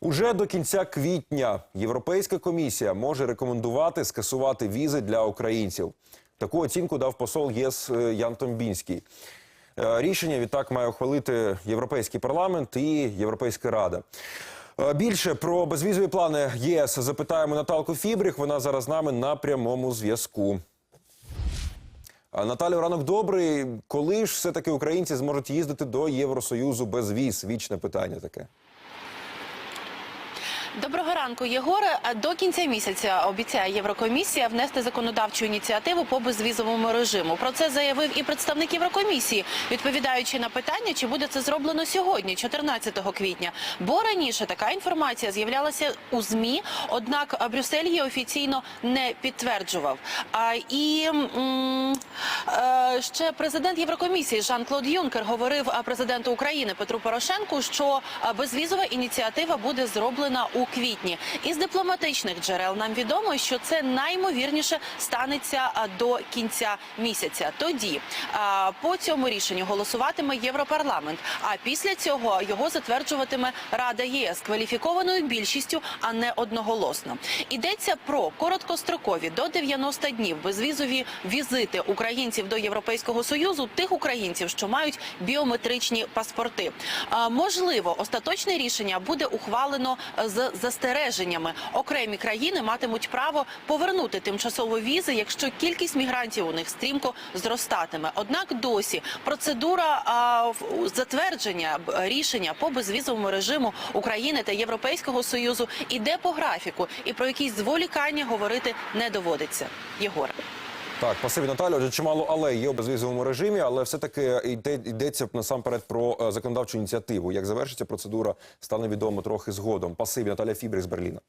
Уже до кінця квітня Європейська комісія може рекомендувати скасувати візи для українців. Таку оцінку дав посол ЄС е, Ян Томбінський. Е, Рішення відтак має ухвалити Європейський парламент і Європейська рада. Е, Більше про безвізові плани ЄС запитаємо Наталку Фібріх. Вона зараз з нами на прямому зв'язку. Наталю, ранок добрий. Коли ж все-таки українці зможуть їздити до Євросоюзу без віз? Вічне питання таке. Доброго ранку, Єгоре. До кінця місяця обіцяє Єврокомісія внести законодавчу ініціативу по безвізовому режиму. Про це заявив і представник Єврокомісії, відповідаючи на питання, чи буде це зроблено сьогодні, 14 квітня. Бо раніше така інформація з'являлася у змі, однак Брюссель її офіційно не підтверджував. А і м, е, ще президент Єврокомісії Жан-Клод Юнкер говорив президенту України Петру Порошенку, що безвізова ініціатива буде зроблена у квітні. Із дипломатичних джерел нам відомо, що це наймовірніше станеться до кінця місяця. Тоді по цьому рішенню голосуватиме Європарламент. А після цього його затверджуватиме Рада ЄС кваліфікованою більшістю, а не одноголосно. Йдеться про короткострокові до 90 днів безвізові візити українців до Європейського союзу, тих українців, що мають біометричні паспорти. Можливо, остаточне рішення буде ухвалено з застереженнями. Окремі країни матимуть право повернути тимчасово візи, якщо кількість мігрантів у них стрімко зростатиме. Однак досі процедура а, затвердження рішення по безвізовому режиму України та Європейського союзу іде по графіку, і про якісь зволікання говорити не доводиться. Єгор. Так, спасибі, Наталі, Отже, чимало але є у безвізовому режимі, але все-таки йде, йдеться насамперед про е, законодавчу ініціативу. Як завершиться процедура, стане відомо трохи згодом. Пасиві Наталя Фібрих з Берліна.